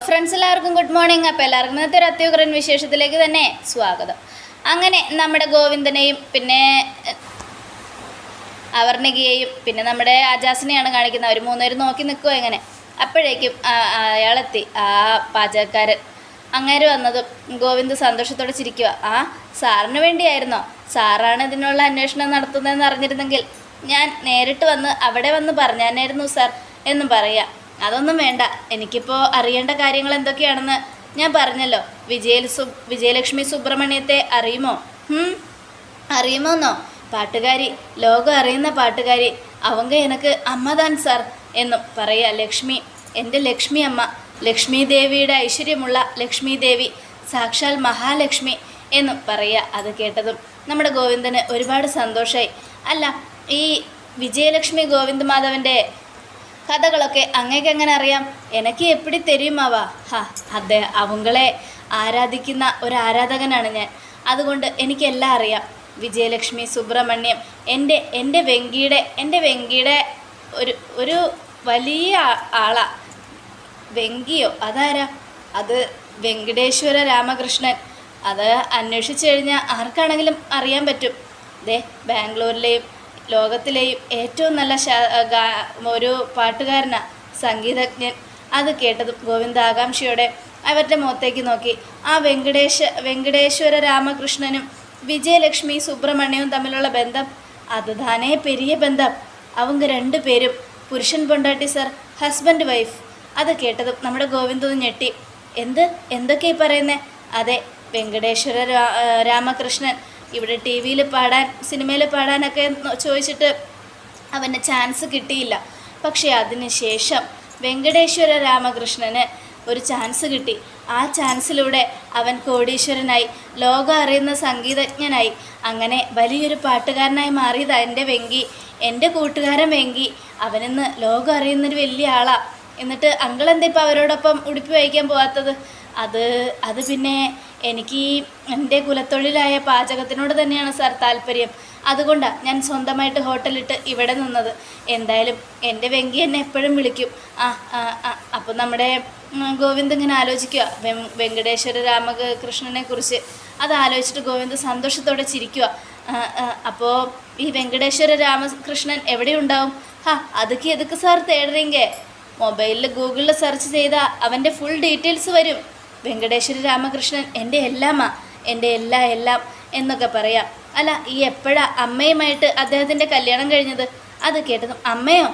Friends എല്ലാവർക്കും good morning അപ്പോൾ എല്ലാവർക്കും ഇന്നത്തെ ഒരു അത്യുഗ്രൻ വിശേഷത്തിലേക്ക് തന്നെ സ്വാഗതം. അങ്ങനെ നമ്മുടെ ഗോവിന്ദനെയും പിന്നെ അവർണികയെയും പിന്നെ നമ്മുടെ ആജാസിനെയാണ് കാണിക്കുന്നത്. അവർ മൂന്നുപേരും നോക്കി നിൽക്കുമോ എങ്ങനെ അപ്പോഴേക്കും അയാളെത്തി. ആ പാചകക്കാരൻ. അങ്ങേര് വന്നതും ഗോവിന്ദ് സന്തോഷത്തോടെ ചിരിക്കുക ആ സാറിന് വേണ്ടിയായിരുന്നോ? സാറാണ് ഇതിനുള്ള അന്വേഷണം നടത്തുന്നതെന്ന് അറിഞ്ഞിരുന്നെങ്കിൽ ഞാൻ നേരിട്ട് വന്ന് അവിടെ വന്ന് പറഞ്ഞാനായിരുന്നു സാർ എന്നും പറയാം. അതൊന്നും വേണ്ട. എനിക്കിപ്പോൾ അറിയേണ്ട കാര്യങ്ങൾ എന്തൊക്കെയാണെന്ന് ഞാൻ പറഞ്ഞല്ലോ. വിജയ വിജയലക്ഷ്മി സുബ്രഹ്മണ്യത്തെ അറിയുമോ? അറിയുമോന്നോ? പാട്ടുകാരി ലോകം അറിയുന്ന പാട്ടുകാരി അവങ്ക എനക്ക് അമ്മതാൻ സാർ എന്നും പറയുക ലക്ഷ്മി. എന്റെ ലക്ഷ്മി അമ്മ ലക്ഷ്മി ദേവിയുടെ ഐശ്വര്യമുള്ള ലക്ഷ്മി ദേവി സാക്ഷാൽ മഹാലക്ഷ്മി എന്നും പറയുക അത് കേട്ടതും. നമ്മുടെ ഗോവിന്ദന് ഒരുപാട് സന്തോഷമായി അല്ല ഈ വിജയലക്ഷ്മി ഗോവിന്ദ് മാധവന്റെ കഥകളൊക്കെ അങ്ങേക്ക് എങ്ങനെ അറിയാം? എനിക്ക് എപ്പിടി തെരിയുമാവാ ഹാ അതെ അവങ്ങളെ ആരാധിക്കുന്ന ഒരു ആരാധകനാണ് ഞാൻ. അതുകൊണ്ട് എനിക്കെല്ലാം അറിയാം. വിജയലക്ഷ്മി സുബ്രഹ്മണ്യം എന്റെ എന്റെ വെങ്കിയുടെ എന്റെ വെങ്കിയുടെ ഒരു ഒരു വലിയ ആളാ. വെങ്കിയോ? അതാരാ? അത് വെങ്കടേശ്വര രാമകൃഷ്ണൻ. അത് അന്വേഷിച്ചു കഴിഞ്ഞാൽ ആർക്കാണെങ്കിലും അറിയാൻ പറ്റും. ദേ ബാംഗ്ലൂരിലെയും ലോകത്തിലെയും ഏറ്റവും നല്ല ഒരു പാട്ടുകാരന സംഗീതജ്ഞൻ. അത് കേട്ടതും ഗോവിന്ദ ആകാംക്ഷയോടെ അവരുടെ മുഖത്തേക്ക് നോക്കി. ആ വെങ്കടേശ വെങ്കടേശ്വര രാമകൃഷ്ണനും വിജയലക്ഷ്മി സുബ്രഹ്മണ്യവും തമ്മിലുള്ള ബന്ധം അത് താനേ പെരിയ ബന്ധം. അവങ്ക രണ്ടു പേരും പുരുഷൻ പൊണ്ടാട്ടി സർ ഹസ്ബൻഡ് വൈഫ്. അത് കേട്ടതും നമ്മുടെ ഗോവിന്ദ് ഞെട്ടി. എന്ത്? എന്തൊക്കെയാണ് പറയുന്നത് അതെ വെങ്കടേശ്വര രാമകൃഷ്ണൻ ഇവിടെ ടി വിയിൽ പാടാൻ സിനിമയിൽ പാടാനൊക്കെ ചോദിച്ചിട്ട് അവന് ചാൻസ് കിട്ടിയില്ല. പക്ഷേ അതിന് ശേഷം വെങ്കടേശ്വര രാമകൃഷ്ണന് ഒരു ചാൻസ് കിട്ടി. ആ ചാൻസിലൂടെ അവൻ കോടീശ്വരനായി ലോകം അറിയുന്ന സംഗീതജ്ഞനായി അങ്ങനെ വലിയൊരു പാട്ടുകാരനായി മാറിയത് എന്റെ വെങ്കി. എന്റെ കൂട്ടുകാരൻ വെങ്കി. അവനിന്ന് ലോകം അറിയുന്നൊരു വലിയ ആളാ. എന്നിട്ട് അങ്കിൾ എന്താ ഇപ്പോൾ അവരോടൊപ്പം ഉടുപ്പി വഹിക്കാൻ പോകാത്തത് അത് അത് പിന്നെ എനിക്ക് എന്റെ കുലത്തൊഴിലായ പാചകത്തിനോട് തന്നെയാണ് സാർ താല്പര്യം. അതുകൊണ്ടാണ് ഞാൻ സ്വന്തമായിട്ട് ഹോട്ടലിട്ട് ഇവിടെ നിന്നത്. എന്തായാലും എന്റെ വെങ്കി എന്നെ എപ്പോഴും വിളിക്കും. ആ അപ്പോൾ നമ്മുടെ ഗോവിന്ദ് ഇങ്ങനെ ആലോചിക്കുക വെങ്കടേശ്വര രാമകൃഷ്ണനെ കുറിച്ച്. അത് ആലോചിച്ചിട്ട് ഗോവിന്ദ് സന്തോഷത്തോടെ ചിരിക്കുക അപ്പോൾ ഈ വെങ്കടേശ്വര രാമകൃഷ്ണൻ എവിടെയുണ്ടാവും? ഹാ അതൊക്കെ എതൊക്കെ സാർ തേടറിങ്കേ? മൊബൈലിൽ ഗൂഗിളിൽ സെർച്ച് ചെയ്താൽ അവന്റെ ഫുൾ ഡീറ്റെയിൽസ് വരും. വെങ്കടേശ്വര രാമകൃഷ്ണൻ എന്റെ എല്ലാമാണ് എന്റെ എല്ലാ എല്ലാം എന്നൊക്കെ പറയാം. അല്ല ഈ എപ്പോഴാ അമ്മയുമായിട്ട് അദ്ദേഹത്തിന്റെ കല്യാണം കഴിഞ്ഞത്? അത് കേട്ടത് അമ്മയോ?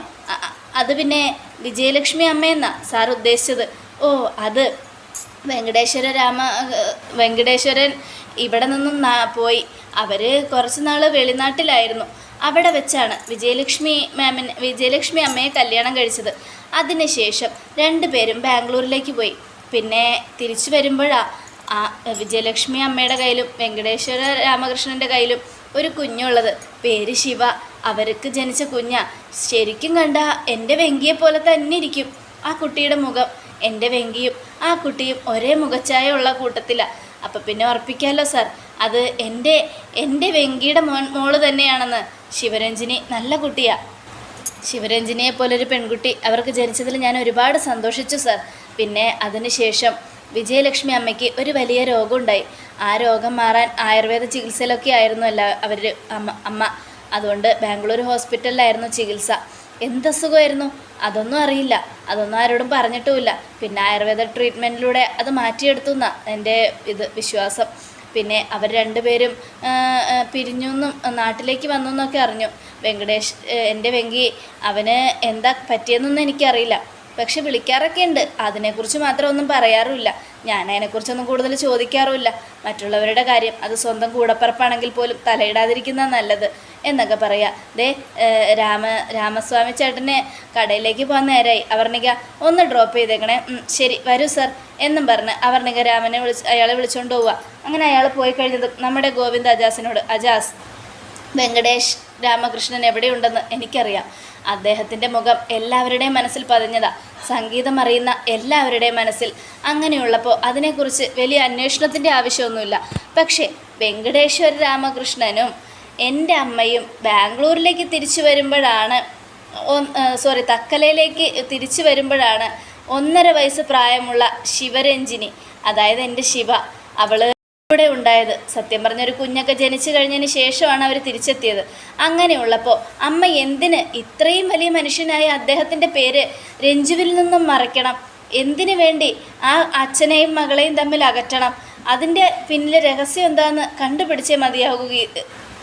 അത് പിന്നെ വിജയലക്ഷ്മി അമ്മയെന്നാ സാർ ഉദ്ദേശിച്ചത്. ഓ അത് വെങ്കടേശ്വര രാമ വെങ്കടേശ്വരൻ ഇവിടെ നിന്നും പോയി. അവർ കുറച്ച് നാൾ വെളിനാട്ടിലായിരുന്നു. അവിടെ വെച്ചാണ് വിജയലക്ഷ്മി മാമിന് വിജയലക്ഷ്മി അമ്മയെ കല്യാണം കഴിച്ചത്. അതിനുശേഷം രണ്ടുപേരും ബാംഗ്ലൂരിലേക്ക് പോയി. പിന്നെ തിരിച്ചു വരുമ്പോഴാണ് ആ വിജയലക്ഷ്മി അമ്മയുടെ കയ്യിലും വെങ്കടേശ്വര രാമകൃഷ്ണന്റെ കയ്യിലും ഒരു കുഞ്ഞുള്ളത്. പേര് ശിവ. അവർക്ക് ജനിച്ച കുഞ്ഞാ. ശരിക്കും കണ്ട എന്റെ വെങ്കിയെ പോലെ തന്നെ ഇരിക്കും ആ കുട്ടിയുടെ മുഖം. എന്റെ വെങ്കിയും ആ കുട്ടിയും ഒരേ മുഖച്ചായ ഉള്ള കൂട്ടത്തിലാണ് അപ്പം പിന്നെ ഉറപ്പിക്കാമല്ലോ സാർ? അത് എന്റെ എന്റെ വെങ്കിയുടെ മോൻ മോൾ തന്നെയാണെന്ന്. ശിവരഞ്ജിനി നല്ല കുട്ടിയാ. ശിവരഞ്ജിനിയെ പോലൊരു പെൺകുട്ടി അവർക്ക് ജനിച്ചതിൽ ഞാൻ ഒരുപാട് സന്തോഷിച്ചു സാർ. പിന്നെ അതിനുശേഷം വിജയലക്ഷ്മി അമ്മയ്ക്ക് ഒരു വലിയ രോഗമുണ്ടായി. ആ രോഗം മാറാൻ ആയുർവേദ ചികിത്സയിലൊക്കെ ആയിരുന്നു അല്ല അവർ അമ്മ അമ്മ. അതുകൊണ്ട് ബാംഗ്ലൂർ ഹോസ്പിറ്റലിലായിരുന്നു ചികിത്സ. എന്ത് അസുഖമായിരുന്നു? അതൊന്നും അറിയില്ല. അതൊന്നും ആരോടും പറഞ്ഞിട്ടുമില്ല. പിന്നെ ആയുർവേദ ട്രീറ്റ്മെന്റിലൂടെ അത് മാറ്റിയെടുത്തു എന്നാണ് എന്റെ ഇത് വിശ്വാസം. പിന്നെ അവർ രണ്ടുപേരും ആ, ആ, പിരിഞ്ഞു എന്നും നാട്ടിലേക്ക് വന്നു എന്നൊക്കെ അറിഞ്ഞു. വെങ്കടേഷ് എന്റെ വെങ്കി അവന് എന്താ പറ്റിയെന്നൊന്നും എനിക്കറിയില്ല. പക്ഷെ വിളിക്കാറൊക്കെ ഉണ്ട്. അതിനെക്കുറിച്ച് മാത്രം ഒന്നും പറയാറുമില്ല. ഞാൻ അതിനെക്കുറിച്ചൊന്നും കൂടുതൽ ചോദിക്കാറുമില്ല. മറ്റുള്ളവരുടെ കാര്യം അത് സ്വന്തം കൂടപ്പറപ്പാണെങ്കിൽ പോലും തലയിടാതിരിക്കുന്ന നല്ലത് എന്നൊക്കെ പറയാ. ദേ രാമ രാമസ്വാമി ചേട്ടനെ കടയിലേക്ക് പോകാൻ നേരമായി അവർണിക ഒന്ന് ഡ്രോപ്പ് ചെയ്തേക്കണേ. ശരി വരൂ സർ എന്നും പറഞ്ഞ് അവർണിക രാമനെ വിളിച്ച് അയാളെ വിളിച്ചുകൊണ്ട് പോവുക. അങ്ങനെ അയാൾ പോയി കഴിഞ്ഞത് നമ്മുടെ ഗോവിന്ദ് അജാസിനോട് അജാസ് വെങ്കടേഷ് രാമകൃഷ്ണൻ എവിടെയുണ്ടെന്ന് എനിക്കറിയാം. അദ്ദേഹത്തിന്റെ മുഖം എല്ലാവരുടെയും മനസ്സിൽ പതിഞ്ഞതാ. സംഗീതം അറിയുന്ന എല്ലാവരുടെയും മനസ്സിൽ അങ്ങനെയുള്ളപ്പോൾ അതിനെക്കുറിച്ച് വലിയ അന്വേഷണത്തിന്റെ ആവശ്യമൊന്നുമില്ല. പക്ഷേ വെങ്കടേശ്വര രാമകൃഷ്ണനും എന്റെ അമ്മയും ബാംഗ്ലൂരിലേക്ക് തിരിച്ചു വരുമ്പോഴാണ് സോറി തക്കലയിലേക്ക് തിരിച്ചു വരുമ്പോഴാണ് ഒന്നര വയസ്സ് പ്രായമുള്ള ശിവരഞ്ജിനി അതായത് എന്റെ ശിവ അവൾ ഇവിടെ ഉണ്ടായത്. സത്യം പറഞ്ഞൊരു കുഞ്ഞൊക്കെ ജനിച്ചു കഴിഞ്ഞതിന് ശേഷമാണ് അവർ തിരിച്ചെത്തിയത്. അങ്ങനെയുള്ളപ്പോൾ അമ്മ എന്തിന് ഇത്രയും വലിയ മനുഷ്യനായ അദ്ദേഹത്തിന്റെ പേര് രഞ്ജുവിൽ നിന്നും മറയ്ക്കണം? എന്തിനു വേണ്ടി ആ അച്ഛനെയും മകളെയും തമ്മിൽ അകറ്റണം? അതിന്റെ പിന്നിലെ രഹസ്യം എന്താണെന്ന് കണ്ടുപിടിച്ചേ മതിയാകുക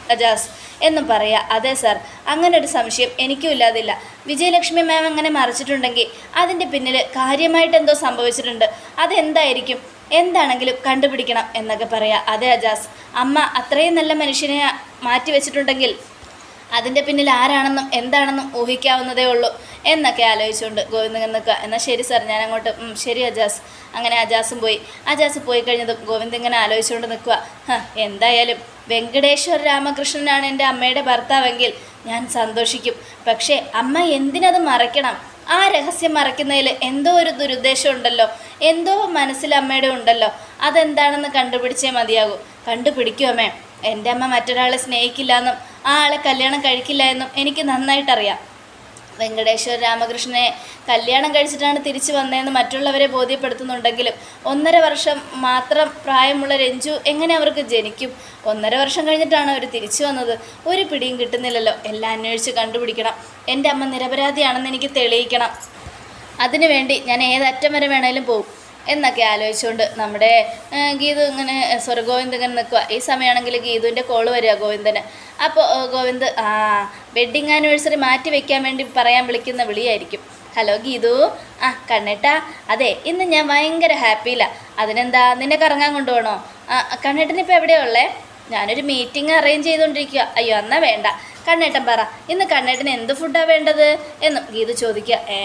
അജാസ് എന്നും പറയാ. അതെ സാർ. അങ്ങനെ ഒരു സംശയം എനിക്കും ഇല്ലാതില്ല. വിജയലക്ഷ്മി മാം അങ്ങനെ മറിച്ചിട്ടുണ്ടെങ്കിൽ അതിന്റെ പിന്നിൽ കാര്യമായിട്ട് എന്തോ സംഭവിച്ചിട്ടുണ്ട്. അതെന്തായിരിക്കും? എന്താണെങ്കിലും കണ്ടുപിടിക്കണം എന്നൊക്കെ പറയാം. അതെ അജാസ്. അമ്മ അത്രയും നല്ല മനുഷ്യനെ മാറ്റി വെച്ചിട്ടുണ്ടെങ്കിൽ അതിന്റെ പിന്നിൽ ആരാണെന്നും എന്താണെന്നും ഊഹിക്കാവുന്നതേ ഉള്ളൂ എന്നൊക്കെ ആലോചിച്ചുകൊണ്ട് ഗോവിന്ദൻ നിൽക്കുക. എന്നാൽ ശരി സാർ ഞാൻ അങ്ങോട്ട് ശരി അജാസ്. അങ്ങനെ അജാസും പോയി. അജാസ് പോയി കഴിഞ്ഞതും ഗോവിന്ദ് ഇങ്ങനെ ആലോചിച്ചുകൊണ്ട് നിൽക്കുക. "ഹ, എന്തായാലും വെങ്കടേശ്വർ രാമകൃഷ്ണനാണ് എന്റെ അമ്മയുടെ ഭർത്താവെങ്കിൽ ഞാൻ സന്തോഷിക്കും. പക്ഷേ അമ്മ എന്തിനത് മറയ്ക്കണം? ആ രഹസ്യം മറയ്ക്കുന്നതിൽ എന്തോ ഒരു ദുരുദ്ദേശം ഉണ്ടല്ലോ. എന്തോ മനസ്സിൽ അമ്മയുടെ ഉണ്ടല്ലോ. അതെന്താണെന്ന് കണ്ടുപിടിച്ചേ മതിയാകൂ. കണ്ടുപിടിക്കൂ അമ്മേ. എന്റെ അമ്മ മറ്റൊരാളെ സ്നേഹിക്കില്ല എന്നും ആ ആളെ കല്യാണം കഴിക്കില്ല എന്നും എനിക്ക് നന്നായിട്ടറിയാം. വെങ്കടേശ്വര രാമകൃഷ്ണനെ കല്യാണം കഴിച്ചിട്ടാണ് തിരിച്ചു വന്നതെന്ന് മറ്റുള്ളവരെ ബോധ്യപ്പെടുത്തുന്നുണ്ടെങ്കിലും ഒന്നര വർഷം മാത്രം പ്രായമുള്ള രഞ്ജു എങ്ങനെ അവർക്ക് ജനിക്കും? ഒന്നര വർഷം കഴിഞ്ഞിട്ടാണ് അവർ തിരിച്ചു വന്നത്. ഒരു പിടിയും കിട്ടുന്നില്ലല്ലോ. എല്ലാം അന്വേഷിച്ച് കണ്ടുപിടിക്കണം. എന്റെ അമ്മ നിരപരാധിയാണെന്ന് എനിക്ക് തെളിയിക്കണം. അതിനുവേണ്ടി ഞാൻ ഏതറ്റം വരെ വേണേലും പോകും. എന്നൊക്കെ ആലോചിച്ചുകൊണ്ട് നമ്മുടെ ഗീതു ഇങ്ങനെ സോറി ഗോവിന്ദ് ഇങ്ങനെ നിൽക്കുക ഈ സമയമാണെങ്കിൽ ഗീതുവിന്റെ കോൾ വരിക ഗോവിന്ദന്. അപ്പോൾ ഗോവിന്ദ് ആ വെഡ്ഡിങ് ആനിവേഴ്സറി മാറ്റി വെക്കാൻ വേണ്ടി പറയാൻ വിളിക്കുന്ന വിളിയായിരിക്കും. ഹലോ ഗീതു. ആ കണ്ണേട്ടാ. അതെ ഇന്ന് ഞാൻ ഭയങ്കര ഹാപ്പിയിലാണ് അതിനെന്താ നിന്നെ കറങ്ങാൻ കൊണ്ടുപോകണോ? കണ്ണേട്ടനിപ്പോൾ എവിടെയാ ഉള്ളേ? ഞാനൊരു മീറ്റിംഗ് അറേഞ്ച് ചെയ്തുകൊണ്ടിരിക്കുക അയ്യോ എന്നാ വേണ്ട. കണ്ണേട്ടൻ പറ ഇന്ന് കണ്ണേട്ടന് എന്ത് ഫുഡാണ് വേണ്ടത്? എന്നും ഗീതു ചോദിക്കുക. ഏ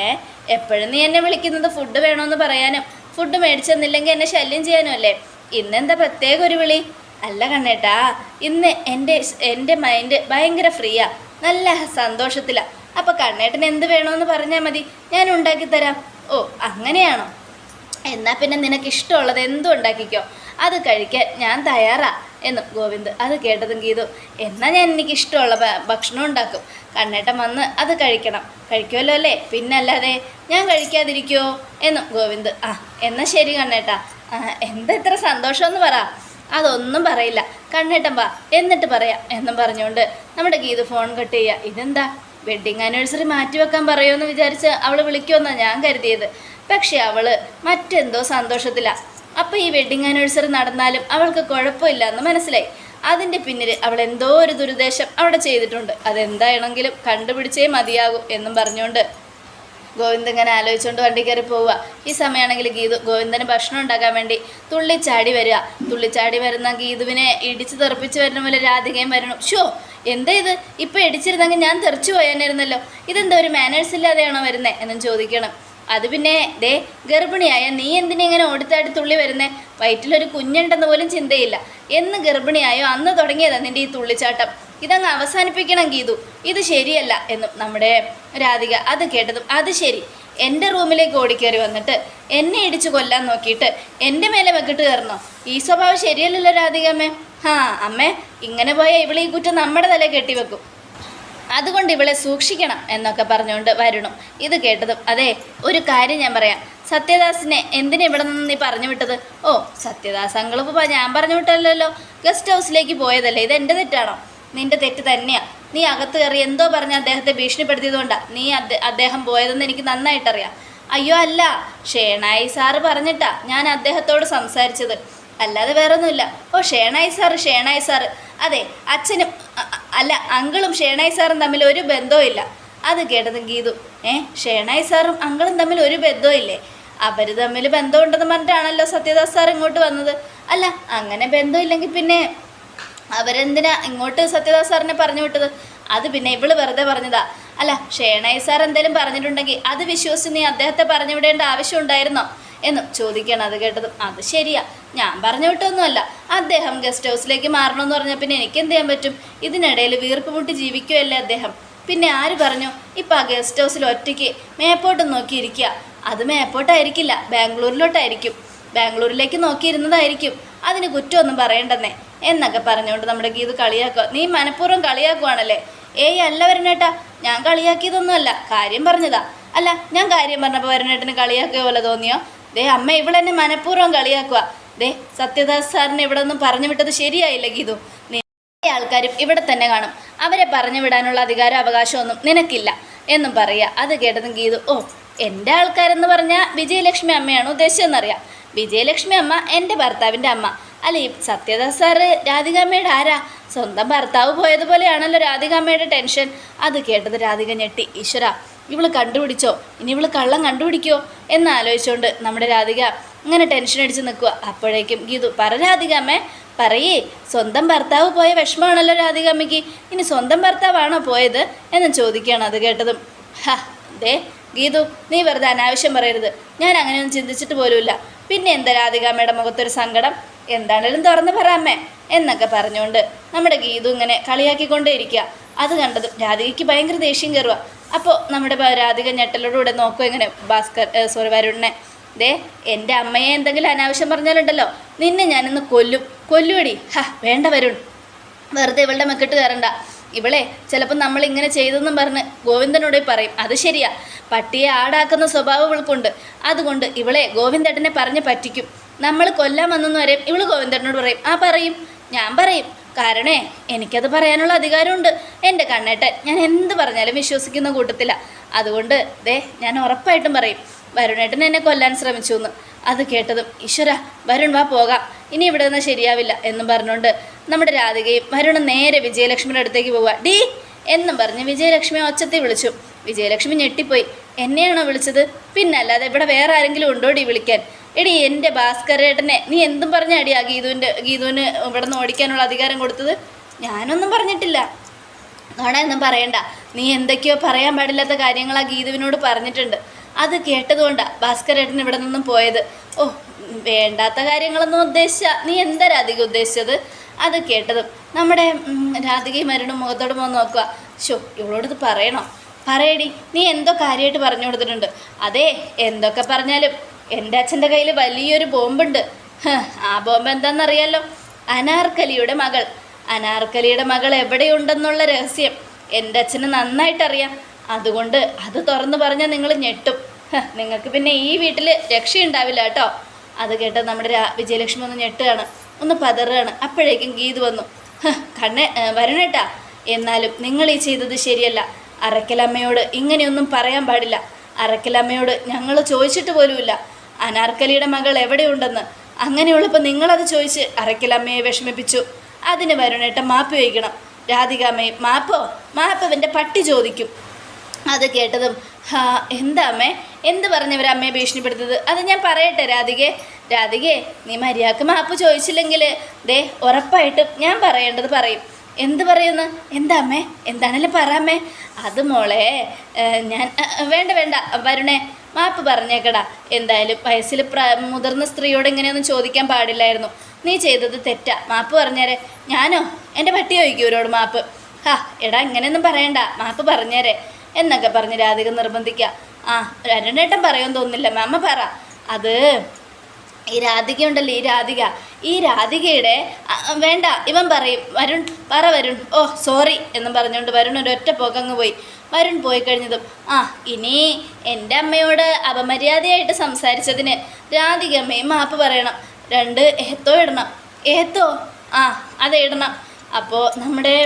എപ്പോഴും നീ എന്നെ വിളിക്കുന്നത് ഫുഡ് വേണമെന്ന് പറയാനും. ഫുഡ് മേടിച്ചെന്നില്ലെങ്കിൽ എന്നെ ശല്യം ചെയ്യാനുമല്ലേ ഇന്നെന്താ പ്രത്യേക ഒരു വിളി അല്ല കണ്ണേട്ടാ ഇന്ന് എന്റെ എന്റെ മൈൻഡ് ഭയങ്കര ഫ്രീയാ നല്ല സന്തോഷത്തിലാണ് അപ്പോൾ കണ്ണേട്ടൻ എന്ത് വേണമെന്ന് പറഞ്ഞാൽ മതി ഞാൻ ഉണ്ടാക്കി തരാം. ഓ അങ്ങനെയാണോ? എന്നാ പിന്നെ നിനക്ക് ഇഷ്ടമുള്ളത് എന്തും ഉണ്ടാക്കിക്കോ. അത് കഴിക്കാൻ ഞാൻ തയ്യാറാ. എന്നും ഗോവിന്ദ് അത് കേട്ടതും ഗീതു എന്നാൽ ഞാൻ എനിക്കിഷ്ടമുള്ള ഭക്ഷണം ഉണ്ടാക്കും. കണ്ണേട്ടൻ വന്ന് അത് കഴിക്കണം. കഴിക്കുമല്ലോ അല്ലേ? പിന്നല്ലാതെ ഞാൻ കഴിക്കാതിരിക്കുമോ എന്നും ഗോവിന്ദ്. ആ എന്നാൽ ശരി കണ്ണേട്ടാ. എന്താ ഇത്ര സന്തോഷമെന്ന് പറ. അതൊന്നും പറയില്ല. കണ്ണേട്ടൻ വാ എന്നിട്ട് പറയാം എന്നും പറഞ്ഞുകൊണ്ട് നമ്മുടെ ഗീതു ഫോൺ കട്ട് ചെയ്യുക ഇതെന്താ? വെഡ്ഡിങ് ആനിവേഴ്സറി മാറ്റി വെക്കാൻ പറയുമെന്ന് വിചാരിച്ച് അവൾ വിളിക്കുമെന്നാണ് ഞാൻ കരുതിയത്. പക്ഷേ അവൾ മറ്റെന്തോ സന്തോഷത്തിലാണ് അപ്പോൾ ഈ വെഡ്ഡിങ് ആനിവേഴ്സറി നടന്നാലും അവൾക്ക് കുഴപ്പമില്ല എന്ന് മനസ്സിലായി. അതിന്റെ പിന്നിൽ അവൾ എന്തോ ഒരു ദുരുദ്ദേശം അവിടെ ചെയ്തിട്ടുണ്ട്. അതെന്താണെങ്കിലും കണ്ടുപിടിച്ചേ മതിയാകും എന്നും പറഞ്ഞുകൊണ്ട് ഗോവിന്ദൻ ഇങ്ങനെ ആലോചിച്ചുകൊണ്ട് വണ്ടി കയറി പോവുക. ഈ സമയമാണെങ്കിൽ ഗീതു ഗോവിന്ദന് ഭക്ഷണം ഉണ്ടാക്കാൻ വേണ്ടി തുള്ളിച്ചാടി വരിക. തുള്ളിച്ചാടി വരുന്ന ഗീതുവിനെ ഇടിച്ച് തെറിപ്പിച്ച് വരുന്ന പോലെ രാധികയും വരണം. ഷോ എന്താ ഇത്? ഇപ്പം ഇടിച്ചിരുന്നെങ്കിൽ ഞാൻ തെറിച്ചു പോയാനായിരുന്നല്ലോ ഇതെന്താ ഒരു മാനേഴ്സ് ഇല്ലാതെയാണോ വരുന്നത് എന്നും ചോദിക്കണം. അത് പിന്നെ ദേ ഗർഭിണിയായ നീ എന്തിനെ ഇങ്ങനെ ഓടിത്താടി തുള്ളി വരുന്നേ? വയറ്റിലൊരു കുഞ്ഞുണ്ടെന്ന് പോലും ചിന്തയില്ല. എന്ന് ഗർഭിണിയായോ അന്ന് തുടങ്ങിയതാ നിന്റെ ഈ തുള്ളിച്ചാട്ടം. ഇതങ്ങ് അവസാനിപ്പിക്കണം ഗീതു. ഇത് ശരിയല്ല എന്നും നമ്മുടെ രാധിക അത് കേട്ടതും അത് ശരി. എന്റെ റൂമിലേക്ക് ഓടിക്കേറി വന്നിട്ട് എന്നെ ഇടിച്ചു കൊല്ലാൻ നോക്കിയിട്ട് എന്റെ മേലെ വെക്കിട്ട് കയറണോ ഈ സ്വഭാവം ശരിയല്ലല്ലോ രാധിക അമ്മേ. ഹാ അമ്മേ ഇങ്ങനെ പോയാൽ ഈ കുറ്റം നമ്മുടെ തല കെട്ടിവെക്കും. അതുകൊണ്ട് ഇവളെ സൂക്ഷിക്കണം എന്നൊക്കെ പറഞ്ഞുകൊണ്ട് വരുണു. ഇത് കേട്ടതും അതെ ഒരു കാര്യം ഞാൻ പറയാം. സത്യദാസിനെ എന്തിനാ ഇവിടെ നിന്ന് നീ പറഞ്ഞു വിട്ടത്? ഓ സത്യദാസ് അങ്കിളിപ്പോൾ ഞാൻ പറഞ്ഞു വിട്ടല്ലോ ഗസ്റ്റ് ഹൗസിലേക്ക് പോയതല്ലേ? ഇത് എന്റെ തെറ്റാണോ? നിന്റെ തെറ്റ് തന്നെയാണ് നീ അകത്ത് കയറി എന്തോ പറഞ്ഞ് അദ്ദേഹത്തെ ഭീഷണിപ്പെടുത്തിയതുകൊണ്ടാണ് നീ അദ്ദേഹം പോയതെന്ന് എനിക്ക് നന്നായിട്ടറിയാം. അയ്യോ അല്ല. ഷേണായി സാറ് പറഞ്ഞിട്ടാ ഞാൻ അദ്ദേഹത്തോട് സംസാരിച്ചത്. അല്ലാതെ വേറൊന്നുമില്ല. ഓ ഷേണായി സാറ് ഷേണായി സാറ് അതെ അച്ഛനും അല്ല അങ്കിളും ഷേണായി സാറും തമ്മിൽ ഒരു ബന്ധവും ഇല്ല അത് കേട്ടതും ഗീതു. ഏ ഷേണായി സാറും അങ്കിളും തമ്മിൽ ഒരു ബന്ധവും ഇല്ലേ അവർ തമ്മിൽ ബന്ധമുണ്ടെന്ന് പറഞ്ഞിട്ടാണല്ലോ സത്യദാസ് സാർ ഇങ്ങോട്ട് വന്നത്. അല്ല അങ്ങനെ ബന്ധമില്ലെങ്കിൽ പിന്നെ അവരെന്തിനാ ഇങ്ങോട്ട് സത്യദാസ് സാറിനെ പറഞ്ഞു വിട്ടത്? അത് പിന്നെ ഇവൾ വെറുതെ പറഞ്ഞതാ. അല്ല ഷേണായി സാർ എന്തെങ്കിലും പറഞ്ഞിട്ടുണ്ടെങ്കിൽ അത് വിശ്വസിച്ച് നീ അദ്ദേഹത്തെ പറഞ്ഞു വിടേണ്ട ആവശ്യം ഉണ്ടായിരുന്നോ? എന്നും ചോദിക്കണം അത് കേട്ടതും അത് ശരിയാ. ഞാൻ പറഞ്ഞു വിട്ടൊന്നുമല്ല അദ്ദേഹം ഗസ്റ്റ് ഹൗസിലേക്ക് മാറണമെന്ന് പറഞ്ഞാൽ പിന്നെ എനിക്ക് എന്ത് ചെയ്യാൻ പറ്റും? ഇതിനിടയിൽ വീർപ്പ് മുട്ടി ജീവിക്കുമല്ലേ അദ്ദേഹം? പിന്നെ ആര് പറഞ്ഞു? ഇപ്പം ആ ഗസ്റ്റ് ഹൗസിൽ ഒറ്റയ്ക്ക് മേപ്പോട്ട് നോക്കിയിരിക്കുക. അത് മേപ്പോട്ടായിരിക്കില്ല ബാംഗ്ലൂരിലോട്ടായിരിക്കും. ബാംഗ്ലൂരിലേക്ക് നോക്കിയിരുന്നതായിരിക്കും. അതിന് കുറ്റമൊന്നും പറയണ്ടെന്നേ. എന്നൊക്കെ പറഞ്ഞുകൊണ്ട് നമ്മുടെ ഗീത് കളിയാക്കുക. നീ മനഃപൂർവം കളിയാക്കുവാണല്ലേ? ഏയ് അല്ല വരണേട്ടാ. ഞാൻ കളിയാക്കിയതൊന്നുമല്ല. കാര്യം പറഞ്ഞതാ. അല്ല ഞാൻ കാര്യം പറഞ്ഞപ്പോൾ വരണേട്ടന് കളിയാക്കിയ പോലെ തോന്നിയോ? ദേ അമ്മ ഇവളെന്നെ മനഃപൂർവം കളിയാക്കുക ദേ സത്യദാസ് സാറിനെ ഇവിടെ ഒന്നും പറഞ്ഞു വിട്ടത് ശരിയായില്ല ഗീതു. നീ പല ആൾക്കാരും ഇവിടെ തന്നെ കാണും. അവരെ പറഞ്ഞു വിടാനുള്ള അധികാരം അവകാശമൊന്നും നിനക്കില്ല എന്നും പറയുക അത് കേട്ടതും ഗീതു ഓ എന്റെ ആൾക്കാരെന്ന് പറഞ്ഞാൽ വിജയലക്ഷ്മി അമ്മയാണ് ഉദ്ദേശിച്ചതെന്നറിയാം. വിജയലക്ഷ്മി അമ്മ എന്റെ ഭർത്താവിന്റെ അമ്മ. അല്ല ഈ സത്യദാസ് സാറ് രാധികാമ്മയുടെ ആരാ? സ്വന്തം ഭർത്താവ് പോയതുപോലെയാണല്ലോ രാധികാമ്മയുടെ ടെൻഷൻ. അത് കേട്ടത് രാധിക ഞെട്ടി. ഈശ്വര ഇവൾ കണ്ടുപിടിച്ചോ? ഇനി ഇവൾ കള്ളം കണ്ടുപിടിക്കോ എന്ന് ആലോചിച്ചുകൊണ്ട് നമ്മുടെ രാധിക ഇങ്ങനെ ടെൻഷൻ അടിച്ച് നിൽക്കുക അപ്പോഴേക്കും ഗീതു പറ രാധിക അമ്മേ പറയേ സ്വന്തം ഭർത്താവ് പോയ വിഷമമാണല്ലോ രാധിക അമ്മയ്ക്ക്. ഇനി സ്വന്തം ഭർത്താവാണോ പോയത്? എന്ന് ചോദിക്കുകയാണ് അത് കേട്ടതും. ഹാ ദേ ഗീതു നീ വെറുതെ അനാവശ്യം പറയരുത്. ഞാൻ അങ്ങനെയൊന്നും ചിന്തിച്ചിട്ട് പോലുമില്ല. പിന്നെ എന്താ രാധികാമ്മയുടെ മുഖത്തൊരു സങ്കടം? എന്താണേലും തുറന്ന് പറയാമേ എന്നൊക്കെ പറഞ്ഞുകൊണ്ട് നമ്മുടെ ഗീതു ഇങ്ങനെ കളിയാക്കിക്കൊണ്ടേ ഇരിക്കുക അത് കണ്ടതും രാധികയ്ക്ക് ഭയങ്കര ദേഷ്യം കയറുക അപ്പോൾ നമ്മുടെ രാധിക ഞെട്ടലോടുകൂടെ നോക്കും ഇങ്ങനെ ഭാസ്കർ സോറി വരുണിനെ ദേ എന്റെ അമ്മയെ എന്തെങ്കിലും അനാവശ്യം പറഞ്ഞാലുണ്ടല്ലോ. നിന്നെ ഞാനിന്ന് കൊല്ലും. കൊല്ലുവടി. ഹാ വേണ്ട വരുൺ. വെറുതെ ഇവളുടെ മെക്കിട്ട് കയറണ്ട. ഇവളെ ചിലപ്പോൾ നമ്മൾ ഇങ്ങനെ ചെയ്തെന്നും പറഞ്ഞ് ഗോവിന്ദനോട് പറയും. അത് ശരിയാ. പട്ടിയെ ആടാക്കുന്ന സ്വഭാവം ഇവൾക്കുണ്ട്. അതുകൊണ്ട് ഇവളെ ഗോവിന്ദേട്ടനെ പറഞ്ഞ് പറ്റിക്കും. നമ്മൾ കൊല്ലാൻ വന്നെന്ന് വരെയും ഇവൾ ഗോവിന്ദനോട് പറയും. ആ പറയും. ഞാൻ പറയും. കാരണേ എനിക്കത് പറയാനുള്ള അധികാരമുണ്ട്. എന്റെ കണ്ണേട്ടൻ ഞാൻ എന്ത് പറഞ്ഞാലും വിശ്വസിക്കുന്ന കൂട്ടത്തിലാണ് അതുകൊണ്ട് ദേ ഞാൻ ഉറപ്പായിട്ടും പറയും വരുണേട്ടൻ എന്നെ കൊല്ലാൻ ശ്രമിച്ചു എന്ന് അത് കേട്ടതും ഈശ്വര വരുൺ വാ പോകാം. ഇനി ഇവിടെ നിന്ന് ശരിയാവില്ല എന്നും പറഞ്ഞുകൊണ്ട് നമ്മുടെ രാധികയും വരുണ നേരെ വിജയലക്ഷ്മിയുടെ അടുത്തേക്ക് പോവുക ഡീ എന്നും പറഞ്ഞ് വിജയലക്ഷ്മി ഒച്ചത്തിൽ വിളിച്ചു. വിജയലക്ഷ്മി ഞെട്ടിപ്പോയി. എന്നെയാണോ വിളിച്ചത്? പിന്നല്ലാതെ ഇവിടെ വേറെ ആരെങ്കിലും ഉണ്ടോടി വിളിക്കാൻ? എടി എന്റെ ഭാസ്കരേട്ടനെ നീ എന്തും പറഞ്ഞാടി ആ ഗീതുവിന്റെ ഗീതുവിന് ഇവിടെ നിന്ന് ഓടിക്കാനുള്ള അധികാരം കൊടുത്തത്. ഞാനൊന്നും പറഞ്ഞിട്ടില്ല. നോണയൊന്നും പറയണ്ട. നീ എന്തൊക്കെയോ പറയാൻ പാടില്ലാത്ത കാര്യങ്ങൾ ആ ഗീതുവിനോട് പറഞ്ഞിട്ടുണ്ട്. അത് കേട്ടതുകൊണ്ടാണ് ഭാസ്കരേട്ടൻ ഇവിടെ നിന്നും പോയത്. ഓ വേണ്ടാത്ത കാര്യങ്ങളൊന്നും ഉദ്ദേശിച്ച നീ എന്താ രാധിക ഉദ്ദേശിച്ചത്? അത് കേട്ടതും നമ്മുടെ രാധികയും മരണും മുഖത്തോട് പോകാൻ നോക്കുക. ഷോ ഇവളോടത് പറയണോ? പറയടി നീ എന്തോ കാര്യമായിട്ട് പറഞ്ഞു കൊടുത്തിട്ടുണ്ട്. അതെ എന്തൊക്കെ പറഞ്ഞാലും. എന്റെ അച്ഛന്റെ കയ്യിൽ വലിയൊരു ബോംബുണ്ട്. ആ ബോംബ് എന്താണെന്നറിയാലോ അനാർക്കലിയുടെ മകൾ. അനാർക്കലിയുടെ മകൾ എവിടെയുണ്ടെന്നുള്ള രഹസ്യം എന്റെ അച്ഛന് നന്നായിട്ടറിയാം. അതുകൊണ്ട് അത് തുറന്നു പറഞ്ഞാൽ നിങ്ങൾ ഞെട്ടും. നിങ്ങൾക്ക് പിന്നെ ഈ വീട്ടിൽ രക്ഷയുണ്ടാവില്ല കേട്ടോ. അത് കേട്ട് നമ്മുടെ രാ വിജയലക്ഷ്മി ഒന്ന് ഞെട്ടുകയാണ്. ഒന്ന് പതറുകയാണ്. അപ്പോഴേക്കും ഗീത് വന്നു. കണ്ണെ വരണേട്ടാ എന്നാലും നിങ്ങൾ ഈ ചെയ്തത് ശരിയല്ല. അറക്കലമ്മയോട് ഇങ്ങനെയൊന്നും പറയാൻ പാടില്ല. അറക്കലമ്മയോട് ഞങ്ങൾ ചോദിച്ചിട്ട് പോലുമില്ല. അനാർക്കലിയുടെ മകൾ എവിടെയുണ്ടെന്ന്. അങ്ങനെയുള്ളപ്പോൾ നിങ്ങളത് ചോദിച്ച് അറക്കലമ്മയെ വിഷമിപ്പിച്ചു. അതിന് വരുണേട്ട മാപ്പ് ചോദിക്കണം. രാധികാമ്മയെ മാപ്പോ? മാപ്പവന്റെ പട്ടി ചോദിക്കും. അത് കേട്ടതും ഹാ എന്താ അമ്മേ? എന്ത് പറഞ്ഞവർ അമ്മയെ ഭീഷണിപ്പെടുത്തത് അത് ഞാൻ പറയട്ടെ രാധികെ. രാധികെ നീ മര്യാദയ്ക്ക് മാപ്പ് ചോദിച്ചില്ലെങ്കിൽ ദേ ഉറപ്പായിട്ടും ഞാൻ പറയേണ്ടത് പറയും. എന്ത് പറയുന്നു? എന്താ അമ്മേ? എന്താണേലും പറ അമ്മേ? അത് മോളെ ഞാൻ വേണ്ട വേണ്ട വരുണേ. മാപ്പ് പറഞ്ഞേക്കടാ. എന്തായാലും വയസ്സിൽ മുതിർന്ന സ്ത്രീയോട് ഇങ്ങനെയൊന്നും ചോദിക്കാൻ പാടില്ലായിരുന്നു. നീ ചെയ്തത് തെറ്റാ. മാപ്പ് പറഞ്ഞേരെ. ഞാനോ? എന്റെ പട്ടി ചോദിക്കും ഇവരോട് മാപ്പ്. ഹാ എടാ ഇങ്ങനെയൊന്നും പറയണ്ട. മാപ്പ് പറഞ്ഞേരെ. എന്നൊക്കെ പറഞ്ഞ് രാധിക നിർബന്ധിക്കുക ആ രണ്ടേട്ടൻ പറയുമെന്ന് തോന്നുന്നില്ല. മാമ്മ പറ. അത് ഈ രാധിക ഉണ്ടല്ലോ ഈ രാധിക. ഈ രാധികയുടെ വേണ്ട ഇവൻ പറയും വരുൺ പറ വരുൺ. ഓ സോറി എന്നും പറഞ്ഞുകൊണ്ട് വരുൺ ഒരു ഒറ്റ പോക്കങ്ങ് പോയി. വരുൺ പോയി കഴിഞ്ഞതും ആ ഇനി എന്റെ അമ്മയോട് അപമര്യാദയായിട്ട് സംസാരിച്ചതിന് രാധിക അമ്മയും മാപ്പ് പറയണം. രണ്ട് ഏത്തോ ഇടണം. ഏത്തോ ആ അത് ഇടണം. അപ്പോൾ നമ്മുടെ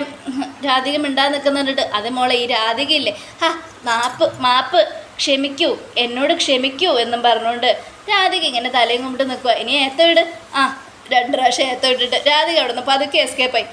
രാധിക മിണ്ടാൻ നിൽക്കുന്നുണ്ട്. അത് മോളെ ഈ രാധികയില്ലേ? ഹാ മാപ്പ് മാപ്പ്. ക്ഷമിക്കൂ എന്നോട് ക്ഷമിക്കൂ എന്നും പറഞ്ഞുകൊണ്ട് രാധിക ഇങ്ങനെ തലയും കുമ്പിട്ട് നിൽക്കുക ഇനി ഏത്തോ ഇട്. ആ രണ്ട് പ്രാവശ്യം ഏത്തോ ഇട്ടിട്ട്. രാധിക അവിടെ നിന്ന് പതുക്കെ എസ്കേപ്പായി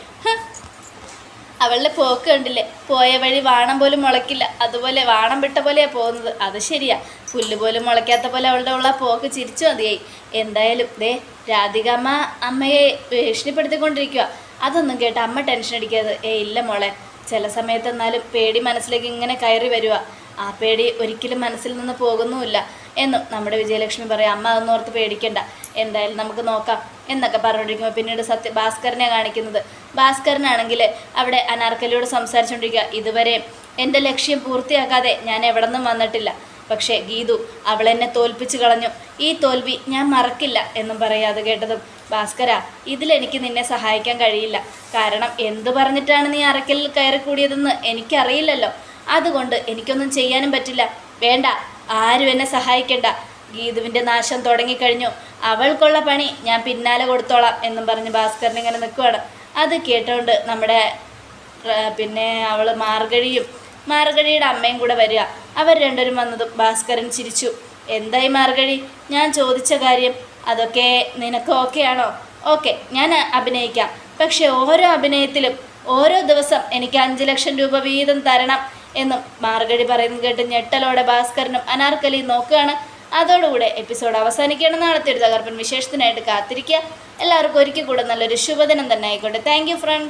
അവളുടെ പോക്ക് കണ്ടില്ലേ? പോയ വഴി വാണം പോലും മുളയ്ക്കില്ല. അതുപോലെ വാണം വിട്ട പോലെയാണ് പോകുന്നത്. അത് ശരിയാ. പുല്ല് പോലും മുളയ്ക്കാത്ത പോലെ അവളുടെ ഉള്ള പോക്ക് ചിരിച്ചു മതിയായി. എന്തായാലും ദേ രാധികാമ്മ അമ്മയെ ഭീഷണിപ്പെടുത്തിക്കൊണ്ടിരിക്കുക അതൊന്നും കേട്ട് അമ്മ ടെൻഷൻ അടിക്കാതെ ഏ ഇല്ല മോളെ. ചില സമയത്ത് എന്നാലും പേടി മനസ്സിലേക്ക് ഇങ്ങനെ കയറി വരിക ആ പേടി ഒരിക്കലും മനസ്സിൽ നിന്ന് പോകുന്നുമില്ല എന്നും നമ്മുടെ വിജയലക്ഷ്മി പറയും അമ്മ അതൊന്നും ഓർത്ത് പേടിക്കണ്ട എന്തായാലും നമുക്ക് നോക്കാം എന്നൊക്കെ പറഞ്ഞുകൊണ്ടിരിക്കുമ്പോൾ പിന്നീട് സത്യ ഭാസ്കരനെ കാണിക്കുന്നത്. ഭാസ്കരനാണെങ്കിൽ അവിടെ അനാർക്കലിയോട് സംസാരിച്ചുകൊണ്ടിരിക്കുക ഇതുവരെ എന്റെ ലക്ഷ്യം പൂർത്തിയാക്കാതെ ഞാൻ എവിടെ നിന്നും വന്നിട്ടില്ല. പക്ഷേ ഗീതു അവളെന്നെ തോൽപ്പിച്ചു കളഞ്ഞു. ഈ തോൽവി ഞാൻ മറക്കില്ല എന്നും പറയാതെ കേട്ടതും. ഭാസ്കര ഇതിലെനിക്ക് നിന്നെ സഹായിക്കാൻ കഴിയില്ല. കാരണം എന്തു പറഞ്ഞിട്ടാണ് നീ അറക്കലിൽ കയറി കൂടിയതെന്ന് എനിക്കറിയില്ലല്ലോ. അതുകൊണ്ട് എനിക്കൊന്നും ചെയ്യാനും പറ്റില്ല. വേണ്ട ആരും എന്നെ സഹായിക്കണ്ട. ഗീതുവിന്റെ നാശം തുടങ്ങിക്കഴിഞ്ഞു. അവൾക്കുള്ള പണി ഞാൻ പിന്നാലെ കൊടുത്തോളാം എന്നും പറഞ്ഞ് ഭാസ്കരൻ ഇങ്ങനെ നിൽക്കുവാണ്. അത് കേട്ടുകൊണ്ട് നമ്മുടെ പിന്നെ അവൾ മാർഗഴിയും മാർഗഴിയുടെ അമ്മയും കൂടെ വരിക. അവർ രണ്ടുപേരും വന്നതും ഭാസ്കരൻ ചിരിച്ചു. എന്തായി മാർഗഴി? ഞാൻ ചോദിച്ച കാര്യം അതൊക്കെ നിനക്ക് ഓക്കെ ആണോ? ഓക്കെ ഞാൻ അഭിനയിക്കാം. പക്ഷേ ഓരോ അഭിനയത്തിലും ഓരോ ദിവസം എനിക്ക് അഞ്ച് ലക്ഷം രൂപ വീതം തരണം. എന്നും മാർഗഴി പറയുന്നത് കേട്ട് ഞെട്ടലോടെ ഭാസ്കരനും അനാർക്കലിയും നോക്കുകയാണ്. അതോടുകൂടെ എപ്പിസോഡ് അവസാനിക്കുകയാണ്. നാളത്തെ ഒരു തകർപ്പൻ വിശേഷത്തിനായിട്ട് കാത്തിരിക്കുക. എല്ലാവർക്കും ഒരിക്കൽ കൂടെ നല്ലൊരു ശുഭദിനം തന്നെ ആയിക്കോട്ടെ. Thank friends